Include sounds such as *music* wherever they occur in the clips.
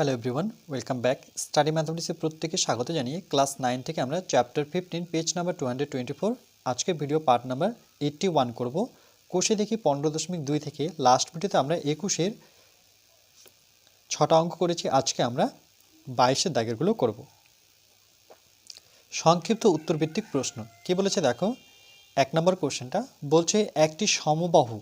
Hello everyone welcome back study ম্যাথমেটিক্সে প্রত্যেকে স্বাগত জানিয়ে ক্লাস নাইন থেকে আমরা chapter fifteen page number two hundred twenty four আজকে video part number eighty one করব। কোষে দেখি পনেরো দশমিক দুই থেকে লাস্ট ভিডিওতে আমরা একুশের ছটা অঙ্ক করেছি, আজকে আমরা বাইশের দাগেরগুলো করব। সংক্ষিপ্ত উত্তরভিত্তিক প্রশ্ন। কি বলেছে দেখো? এক নম্বর কোশ্চেনটা বলছে একটি সমবাহু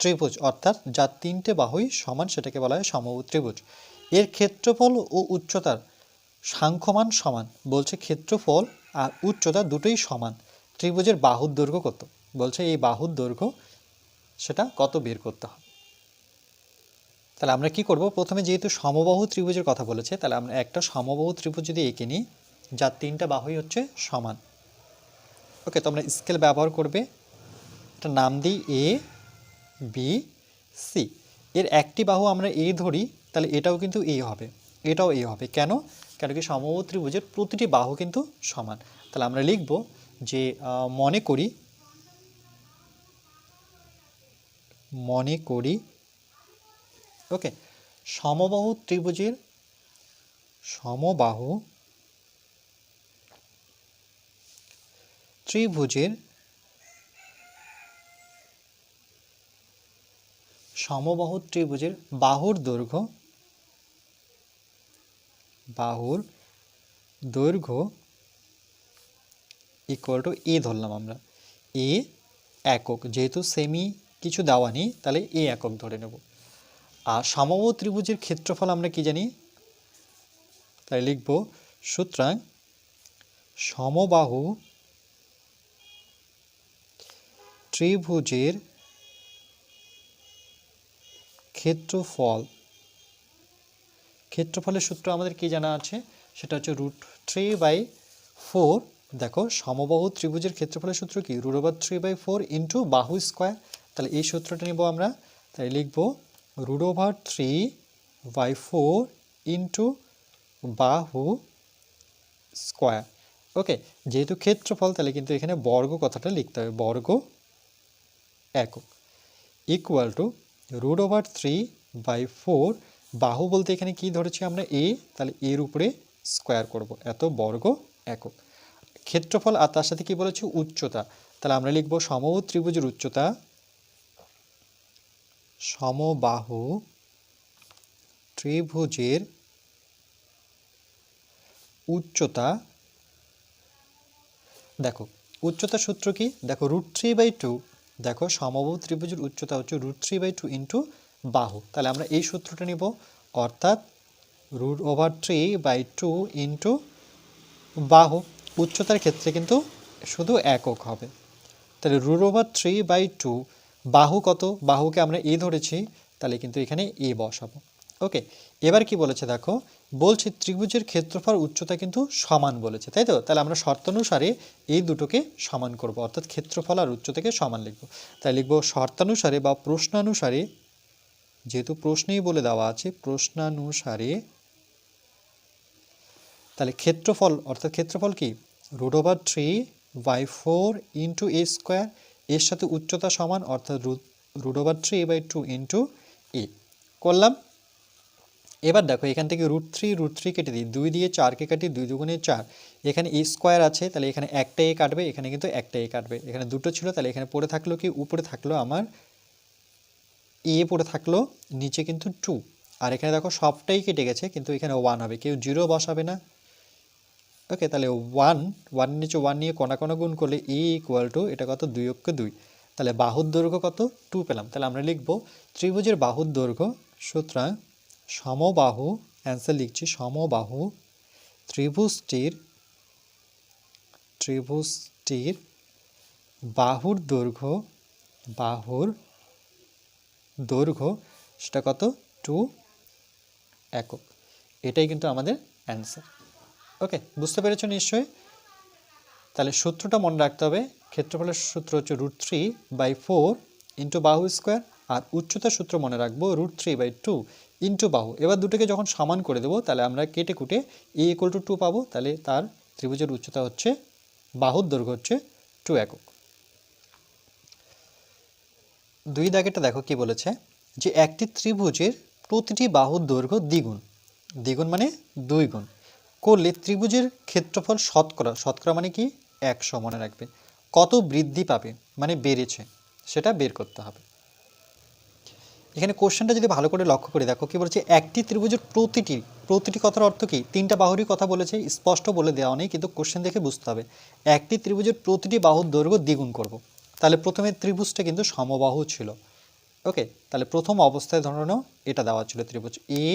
ত্রিভুজ, অর্থাৎ যার তিনটে বাহুই সমান সেটাকে বলা হয় সমবাহু ত্রিভুজ। এর ক্ষেত্রফল ও উচ্চতার সাংখ্যমান সমান। বলছে ক্ষেত্রফল আর উচ্চতা দুটোই সমান। ত্রিভুজের বাহুর দৈর্ঘ্য কত? বলছে এই বাহুর দৈর্ঘ্য সেটা কত বের করতে হবে। তাহলে আমরা কি করব? প্রথমে যেহেতু সমবাহু ত্রিভুজের কথা বলেছে, তাহলে আমরা একটা সমবাহু ত্রিভুজ যদি এঁকে নিই, যার তিনটা বাহুই হচ্ছে সমান। ওকে, তোমরা স্কেল ব্যবহার করবে। একটা নাম দিই এ বি সি এর একটি বাহু আমরা এ ধরি তাহলে এটাও কিন্তু এ হবে, এটাও এ হবে। কেন? কেন কি সমবাহু ত্রিভুজের প্রতিটি বাহু কিন্তু সমান। তাহলে আমরা লিখব যে মনে করি মনে করি, ওকে, সমবাহু ত্রিভুজের সমবাহু ত্রিভুজের সমবাহু ত্রিভুজের বাহুর দৈর্ঘ্য বাহুর দৈর্ঘ্য ইকুয়াল টু এ ধরলাম আমরা। এ একক, যেহেতু সেমি কিছু দেওয়া নেই, তাহলে এ একক ধরে নেব। আর সমবাহু ত্রিভুজের ক্ষেত্রফল আমরা কি জানি? তাই লিখব, সুতরাং সমবাহু ত্রিভুজের ক্ষেত্রফল ক্ষেত্রফলের সূত্র আমাদের কি জানা আছে? সেটা হচ্ছে রুট থ্রি বাই ফোর দেখো, সমবাহু ত্রিভুজের ক্ষেত্রফলের সূত্র কি? Root over three by four into বাহু স্কোয়ার তাহলে এই সূত্রটা নেব আমরা। তাই লিখব root over three by four into বাহু স্কোয়ার ওকে, যেহেতু ক্ষেত্রফল, তাহলে কিন্তু এখানে বর্গ কথাটা লিখতে হবে। বর্গ একক। Equal to root over three by four বাহু বলতে এখানে কি ধরেছি আমরা? এ, তাহলে এর উপরে স্কোয়ার করব। এত বর্গ একক। ক্ষেত্রফল আর তার সাথে কি বলেছি? উচ্চতা। তাহলে আমরা লিখব সমবাহু ত্রিভুজের উচ্চতা সমবাহু ত্রিভুজের উচ্চতা। দেখো, উচ্চতার সূত্র কি? দেখো রুট থ্রি বাই টু দেখো, সমবাহু ত্রিভুজের উচ্চতা হচ্ছে root three by two into বাহু। তাহলে আমরা এই সূত্রটা নিব, অর্থাৎ root over three by two into বাহু। উচ্চতার ক্ষেত্রে কিন্তু শুধু একক হবে। তাহলে root over three by two, বাহু কত? বাহুকে আমরা এ ধরেছি, তাহলে কিন্তু এখানে এ বসাবো। ওকে, এবার কি বলেছে দেখো? বলছে ত্রিভুজের ক্ষেত্রফল উচ্চতা কিন্তু সমান বলেছে, তাই তো? তাহলে আমরা শর্তানুসারে এই দুটোকে সমান করব, অর্থাৎ ক্ষেত্রফল আর উচ্চতাকে সমান লিখব। তাই লিখব শর্তানুসারে বা প্রশ্নানুসারে যেহেতু প্রশ্নেই বলে দেওয়া আছে, প্রশ্নানুসারে তাহলে ক্ষেত্রফল, অর্থাৎ ক্ষেত্রফল কি? Root over three by four into A square, এর সাথে উচ্চতা সমান, অর্থাৎ root over three by two into A. করলাম? এবার দেখো, এখান থেকে রুট থ্রি রুট থ্রি কেটে দিই। দুই দিয়ে চারকে কাটি, দুই দুগুণে চার। এখানে এ স্কোয়ার আছে, তাহলে এখানে একটা এ কাটবে, এখানে কিন্তু একটা এ কাটবে। এখানে দুটো ছিল, তাহলে এখানে পড়ে থাকল কি? উপরে থাকল আমার এ পড়ে থাকল, নিচে কিন্তু টু আর এখানে দেখো সবটাই কেটে গেছে, কিন্তু এখানে ওয়ান হবে। কেউ জিরো বসাবে না। ওকে তাহলে ওয়ান ওয়ান নিচে ওয়ান নিয়ে কণা কণা গুণ করলে ই ইকুয়াল টু এটা কত? দুই অক্ষ দুই। তাহলে বাহুর দৈর্ঘ্য কত? টু পেলাম। তাহলে আমরা লিখব, ত্রিভুজের বাহুর দৈর্ঘ্য, সুতরাং সমবাহু অ্যান্সার লিখছি, সমবাহু ত্রিভুজটির ত্রিভুজটির বাহুর দৈর্ঘ্য, বাহুর দৈর্ঘ্য, সেটা কত? টু একক। এটাই কিন্তু আমাদের অ্যান্সার। ওকে, বুঝতে পেরেছ নিশ্চয়ই? তাহলে সূত্রটা মনে রাখতে হবে, ক্ষেত্রফলের সূত্র হচ্ছে root three by four into বাহু স্কোয়ার আর উচ্চতার সূত্র মনে রাখব root three by two into বাহু। এবার দুটোকে যখন সমান করে দেবো, তাহলে আমরা কেটে কুটে এ ইকুয়াল টু টু পাবো, তাহলে তার ত্রিভুজের উচ্চতা হচ্ছে, বাহুর দৈর্ঘ্য হচ্ছে টু একক। দুই দাগেটা দেখো কি বলেছে যে একটি ত্রিভুজের প্রতিটি বাহুর দৈর্ঘ্য দ্বিগুণ। দ্বিগুণ মানে দুই গুণ। করলে ত্রিভুজের ক্ষেত্রফল শতকরা শতকরা মানে কি? একশো মনে রাখবে। কত বৃদ্ধি পাবে? মানে বেড়েছে। সেটা বের করতে হবে। এখানে কোশ্চেনটা যদি ভালো করে লক্ষ্য করে, দেখো কি বলছে? একটি ত্রিভুজের প্রতিটি প্রতিটি কথার অর্থ কি? তিনটা বাহুরই কথা বলেছে, স্পষ্ট বলে দেওয়া নেই, কিন্তু কোশ্চেন দেখে বুঝতে হবে। একটি ত্রিভুজের প্রতিটি বাহুর দৈর্ঘ্য দ্বিগুণ করব। তাহলে প্রথমে ত্রিভুজটা কিন্তু সমবাহু ছিল। ওকে, তাহলে প্রথম অবস্থায় ধরে এটা দেওয়া ছিল ত্রিভুজ এ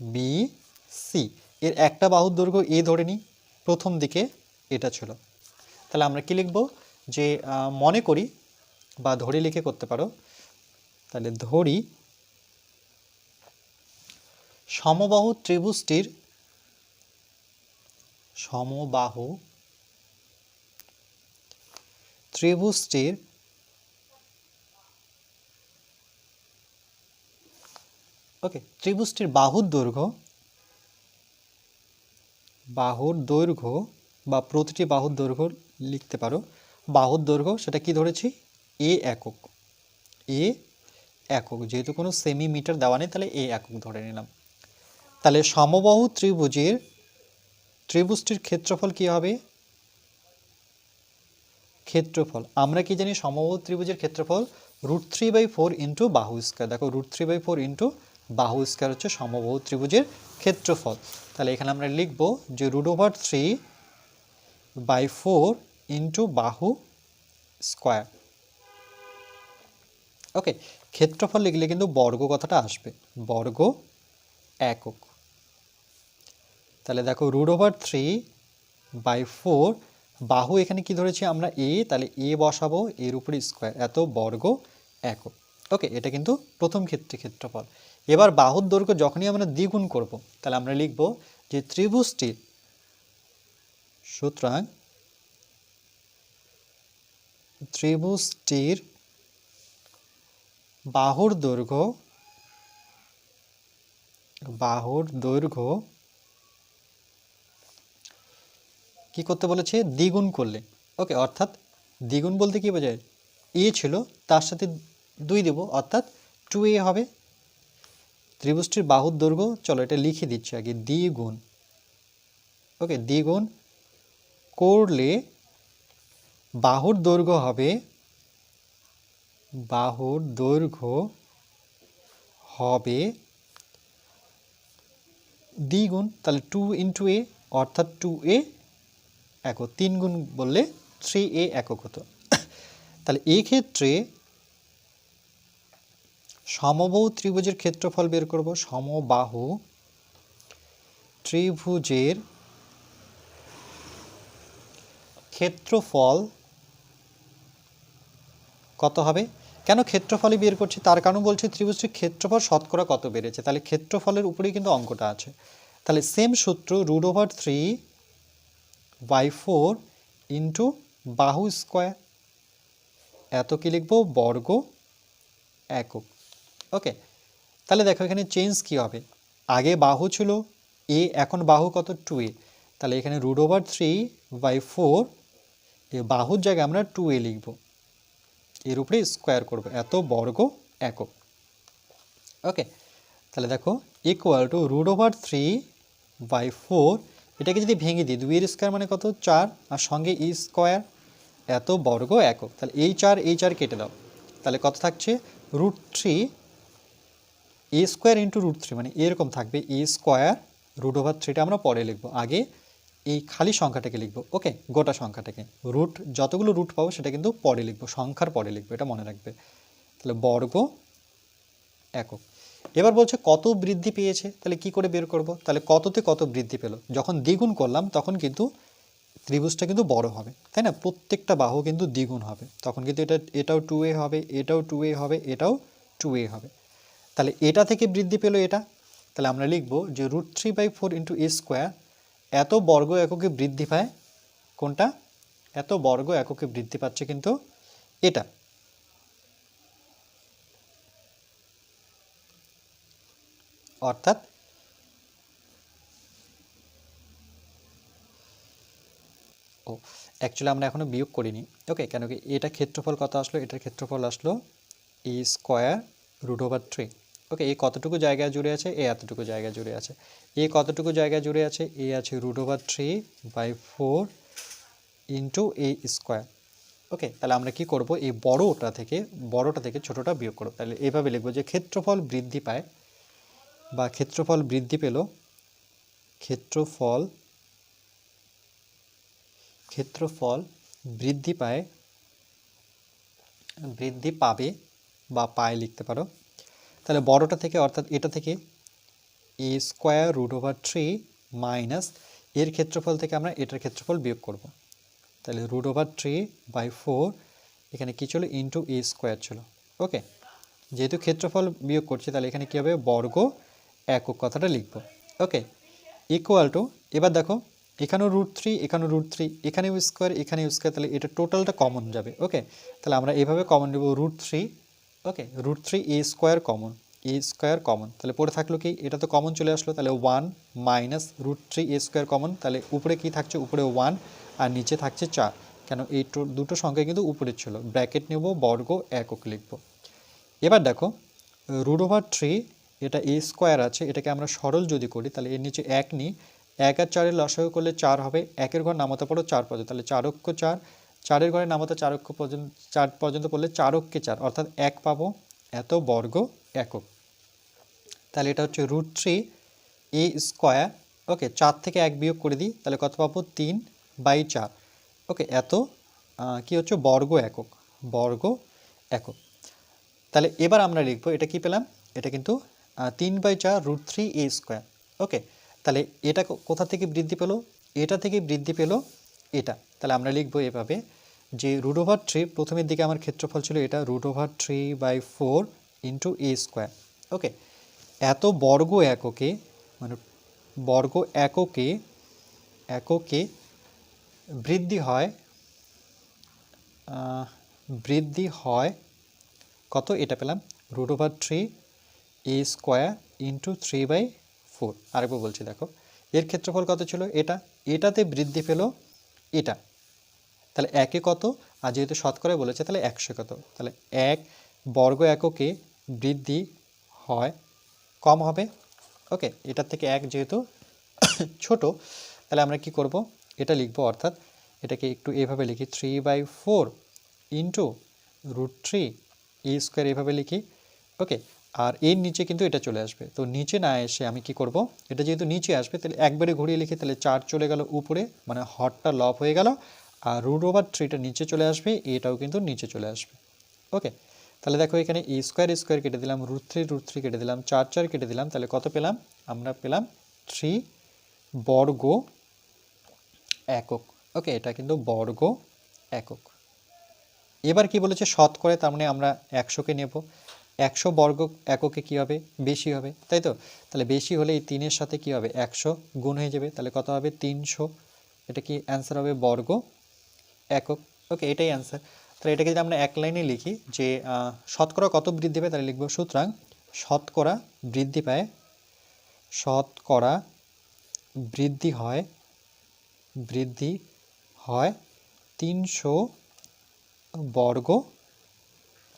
বি সি এর একটা বাহুর দৈর্ঘ্য এ ধরে নিই, প্রথম দিকে এটা ছিল। তাহলে আমরা কি লিখব? যে মনে করি বা ধরে লিখে করতে পারো, তাহলে ধরি সমবাহু ত্রিভুজটির সমবাহু ত্রিভুজটির ওকে ত্রিভুজটির বাহুর দৈর্ঘ্য বাহুর দৈর্ঘ্য বা প্রতিটি বাহুর দৈর্ঘ্য লিখতে পারো। বাহুর দৈর্ঘ্য, সেটা কি ধরেছি? এ একক। এ একক, যেহেতু কোনো সেমিমিটার দেওয়া নেই, তাহলে এ একক ধরে নিলাম। তাহলে সমবাহু ত্রিভুজের, ত্রিভুজটির ক্ষেত্রফল কি হবে? ক্ষেত্রফল। আমরা কি জানি সমবাহু ত্রিভুজের ক্ষেত্রফল? Root three by four into বাহু স্কোয়ার দেখো root three by four into বাহু স্কোয়ার হচ্ছে সমবাহু ত্রিভুজের ক্ষেত্রফল। তাহলে এখানে আমরা লিখব যে root over three by four into বাহু স্কোয়ার ওকে ক্ষেত্রফল লিখলে কিন্তু বর্গ কথাটা আসবে। বর্গ একক। তাহলে দেখো root over three by four বাহু এখানে কি ধরেছি? আমরা এ, তাহলে এ বসাবো, এর উপরে স্কোয়ার এত বর্গ একক। ওকে এটা কিন্তু প্রথম ক্ষেত্রে ক্ষেত্রফল। এবার বাহুর দৈর্ঘ্য যখনই আমরা দ্বিগুণ করব, তাহলে আমরা লিখব যে ত্রিভুজটির সুতরাং ত্রিভুজটির বাহুর দৈর্ঘ্য বাহুর দৈর্ঘ্য কি করতে বলেছে? দ্বিগুণ করলে। ওকে, অর্থাৎ দ্বিগুণ বলতে কি বোঝায়? এ ছিল, তার সাথে দুই দেব, অর্থাৎ টু এ হবে। ত্রিভুজটির বাহুর দৈর্ঘ্য, চলো এটা লিখে দিচ্ছি আগে, দ্বিগুণ। ওকে, দ্বিগুণ করলে বাহুর দৈর্ঘ্য হবে, বাহুর দৈর্ঘ্য হবে দ্বিগুণ, তাহলে টু ইন্টু এ অর্থাৎ টু এ একক তিন গুণ বললে থ্রি এ একক হতো। তাহলে এই ক্ষেত্রে সমবাহু ত্রিভুজের ক্ষেত্রফল বের করব। সমবাহু ত্রিভুজের ক্ষেত্রফল কত হবে? কেন ক্ষেত্রফলই বের করছি? তার কারণ বলছি ত্রিভুজটির ক্ষেত্রফল শতকরা কত বেড়েছে? তাহলে ক্ষেত্রফলের উপরেই কিন্তু অঙ্কটা আছে। তাহলে সেম সূত্র root over three by four into বাহু স্কোয়ার এত কি লিখব? বর্গ একক। ওকে, তাহলে দেখো এখানে চেঞ্জ কি হবে? আগে বাহু ছিল, এ এখন বাহু কত? Two a. তাহলে এখানে root over three by four a বাহুর জায়গায় আমরা টু এ লিখব। এর উপরে স্কোয়ার করব, এত বর্গ একক। ওকে, তাহলে দেখো equal to root over three by four এটাকে যদি ভেঙে দিই, দুই দুইয়ের স্কোয়ার মানে কত? চার। আর সঙ্গে ই স্কোয়ার এত বর্গ একক। তাহলে এই চার এই চার কেটে দাও। তাহলে কত থাকছে? Root three a square into root three মানে এরকম থাকবে এ স্কোয়ার রুট ওভার থ্রিটা আমরা পরে লিখব। আগে এই খালি সংখ্যাটাকে লিখব। ওকে গোটা সংখ্যাটাকে। রুট যতগুলো রুট পাবো সেটা কিন্তু পরে লিখব। সংখ্যার পরে লিখব। এটা মনে রাখবে। তাহলে বর্গ একক। এবার বলছে কত বৃদ্ধি পেয়েছে? তাহলে কি করে বের করব? তাহলে কততে কত বৃদ্ধি পেল? যখন দ্বিগুণ করলাম, তখন কিন্তু ত্রিভুজটা কিন্তু বড় হবে, তাই না? প্রত্যেকটা বাহু কিন্তু দ্বিগুণ হবে। তখন কিন্তু এটা, এটাও টু এ হবে, এটাও টু এ হবে, এটাও টু এ হবে। তাহলে এটা থেকে বৃদ্ধি পেল এটা? তাহলে আমরা লিখব যে root three by four into a square এত বর্গ এককে বৃদ্ধি পায় কোনটা? এত বর্গ এককে বৃদ্ধি পাচ্ছে কিন্তু এটা। অর্থাৎ ও অ্যাকচুয়ালি আমরা এখনও বিয়োগ করিনি। ওকে কেন কি এটা ক্ষেত্রফল কত আসলো? এটার ক্ষেত্রফল আসলো e square root over three okay এ কতটুকু জায়গা জুড়ে আছে? এ এতটুকু জায়গা জুড়ে আছে। এ কতটুকু জায়গা জুড়ে আছে? এ আছে root over three by four into a square okay তাহলে আমরা কি করব? এই বড়টা থেকে বড়টা থেকে ছোটটা বিয়োগ করব। তাহলে এভাবে লিখব যে ক্ষেত্রফল বৃদ্ধি পায় বা ক্ষেত্রফল বৃদ্ধি পেল। ক্ষেত্রফল ক্ষেত্রফল বৃদ্ধি পায়, বৃদ্ধি পাবে বা পায় লিখতে পারো। তাহলে বড়টা থেকে, অর্থাৎ এটা থেকে a square root over three minus এর ক্ষেত্রফল থেকে আমরা এটার ক্ষেত্রফল বিয়োগ করব। তাহলে root over three by four এখানে কী ছিল? ইন্টু এ স্কোয়ার ছিল। ওকে যেহেতু ক্ষেত্রফল বিয়োগ করছি, তাহলে এখানে কী হবে? বর্গ একক কথাটা লিখব। ওকে ইকুয়াল টু এবার দেখো, এখানেও রুট থ্রি এখানেও রুট থ্রি এখানেও স্কোয়ার এখানেও স্কোয়ার তাহলে এটা টোটালটা কমন যাবে। ওকে তাহলে আমরা এভাবে কমন নেব root three okay root three a square common a square common তাহলে পড়ে থাকল কি? এটা তো কমন চলে আসলো, তাহলে one minus root three a square common তাহলে উপরে কি থাকছে? উপরে ওয়ান আর নিচে থাকছে চার। কেন? এই দুটো সংখ্যা কিন্তু উপরে ছিল। ব্র্যাকেট নেব, বর্গ, একক লিখব। এবার দেখো রুট ওভার থ্রি এটা এ স্কোয়ার আছে, এটাকে আমরা সরল যদি করি, তাহলে এর নিচে এক নিই। এক আর চারের লসাগু করলে চার হবে, একের ঘর নামাতে পড়ো চার পর্যন্ত, তাহলে চারক্য চার। চারের ঘরে নামাতে চারক্য পর্যন্ত, চার পর্যন্ত পড়লে চারক্যে চার, অর্থাৎ এক পাবো, এত বর্গ একক। তাহলে এটা হচ্ছে root three a square okay চার থেকে এক বিয়োগ করে দিই, তাহলে কত পাবো? তিন বাই চার। ওকে এত কি হচ্ছে? বর্গ একক বর্গ একক। তাহলে এবার আমরা লিখব, এটা কি পেলাম? এটা কিন্তু তিন বাই চার root three a square okay তাহলে এটা কোথা থেকে বৃদ্ধি পেল? এটা থেকে বৃদ্ধি পেল এটা। তাহলে আমরা লিখব এভাবে, যে রুট ওভার থ্রি প্রথমের দিকে আমার ক্ষেত্রফল ছিল এটা root over three by four into a square okay এত বর্গ এককে মানে বর্গ এককে এককে বৃদ্ধি হয় বৃদ্ধি হয়, কত এটা পেলাম? Root over three a square into three by four আরেকবার বলছি, দেখো, এর ক্ষেত্রফল কত ছিল? এটা। এটাতে বৃদ্ধি পেল এটা। তাহলে একে কত? আর যেহেতু শতকরা বলেছে, তাহলে একশো কত? তাহলে এক বর্গ এককে বৃদ্ধি হয়, কম হবে। ওকে, এটার থেকে এক যেহেতু *coughs* ছোট, তাহলে আমরা কি করব? এটা লিখব, অর্থাৎ এটাকে একটু এভাবে লিখি three by four into root three a square এভাবে লিখি। ওকে আর এর নিচে কিন্তু এটা চলে আসবে। তো নিচে না এসে আমি কি করব? এটা যেহেতু নিচে আসবে, তাহলে একবারে ঘুরিয়ে লিখি তাহলে চার চলে গেল উপরে মানে হটটা লব হয়ে গেল, আর রুট ওভার থ্রিটা নিচে চলে আসবে, এটাও কিন্তু নিচে চলে আসবে। ওকে তাহলে দেখো এখানে এ স্কোয়ার স্কোয়ার কেটে দিলাম রুট থ্রি রুট থ্রি কেটে দিলাম, চার চার কেটে দিলাম, তাহলে কত পেলাম? আমরা পেলাম থ্রি বর্গ একক। ওকে এটা কিন্তু বর্গ একক। এবার কি বলেছে? শতকরে, তার মানে আমরা একশোকে নেব। একশো বর্গ এককে কি হবে? বেশি হবে। তাই তো? তাহলে বেশি হলে এই তিনের সাথে কি হবে? একশো গুণ হয়ে যাবে। তাহলে কত হবে? তিনশো। এটা কি অ্যান্সার হবে বর্গ একক? ওকে, এটাই অ্যান্সার। তাহলে এটাকে যদি আমরা এক লাইনে লিখি যে শতকরা কত বৃদ্ধি পায়? তাহলে লিখব সুতরাং শতকরা বৃদ্ধি পায়, শতকরা বৃদ্ধি হয় বৃদ্ধি হয় তিনশো বর্গ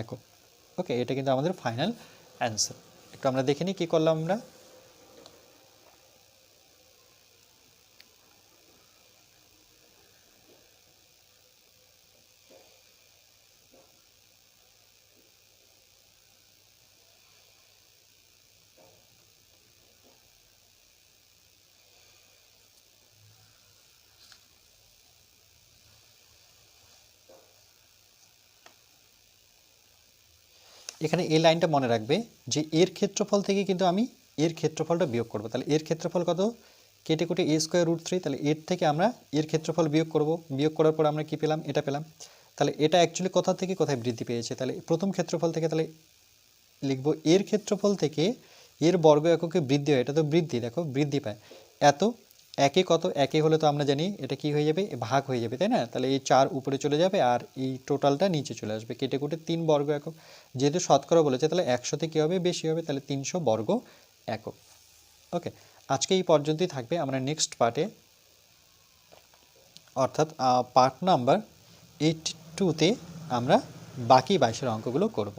একক। ওকে এটা কিন্তু আমাদের ফাইনাল অ্যান্সার একটু আমরা দেখে নিই কী করলাম আমরা। এখানে এই লাইনটা মনে রাখবে যে এর ক্ষেত্রফল থেকে কিন্তু আমি এর ক্ষেত্রফলটা বিয়োগ করব। তাহলে এর ক্ষেত্রফল কত? কেটে কুটে এ স্কোয়ার রুট থ্রি তাহলে এর থেকে আমরা এর ক্ষেত্রফল বিয়োগ করব। বিয়োগ করার পর আমরা কি পেলাম? এটা পেলাম। তাহলে এটা অ্যাকচুয়ালি কোথা থেকে কোথায় বৃদ্ধি পেয়েছে? তাহলে প্রথম ক্ষেত্রফল থেকে তাহলে লিখব এর ক্ষেত্রফল থেকে এর বর্গ এককে বৃদ্ধি হয়, এটা তো বৃদ্ধি, দেখো, বৃদ্ধি পায়। এত একে কত? একে হলে তো আমরা জানি এটা কি হয়ে যাবে? ভাগ হয়ে যাবে, তাই না? তাহলে এই চার উপরে চলে যাবে আর এই টোটালটা নিচে চলে আসবে। কেটে কুটে তিন বর্গ একক। যেহেতু শতকরা বলেছে, তাহলে একশোতে কী হবে? বেশি হবে, তাহলে তিনশো বর্গ একক। ওকে, আজকে এই পর্যন্তই থাকবে আমরা নেক্সট পার্টে অর্থাৎ পার্ট নাম্বার এইট টুতে আমরা বাকি বাইশের অঙ্কগুলো করব।